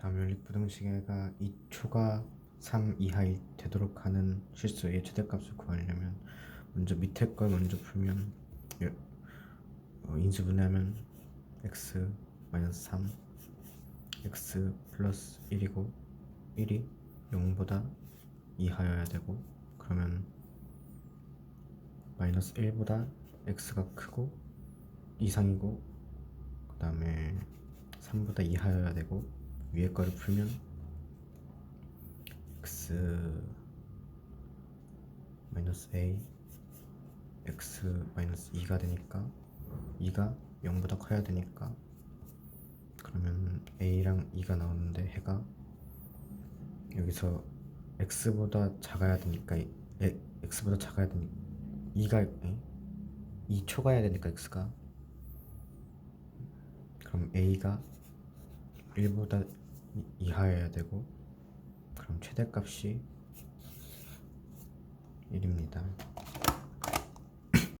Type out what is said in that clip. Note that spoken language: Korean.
다음 연립 부등식에가 2초가 3 이하이 되도록 하는 실수의 최대값을 구하려면 먼저 밑에 걸 먼저 풀면 여- 어, 인수분해하면 x 마이너스 3 x 플러스 1이고 1이 0보다 이하여야 되고 그러면 마이너스 1보다 x가 크고 이상이고 그 다음에 3보다 이하여야 되고 위에 거를 풀면 x 마이너스 a x 마이너스 2가 되니까 2가 0보다 커야 되니까 그러면 a랑 2가 나오는데 해가 여기서 x보다 작아야 되니까 에, x보다 작아야 되니까 2가 에? 2 초가야 되니까 x가 그럼 a가 1보다 이- 이하여야 되고 그럼 최대값이 1입니다.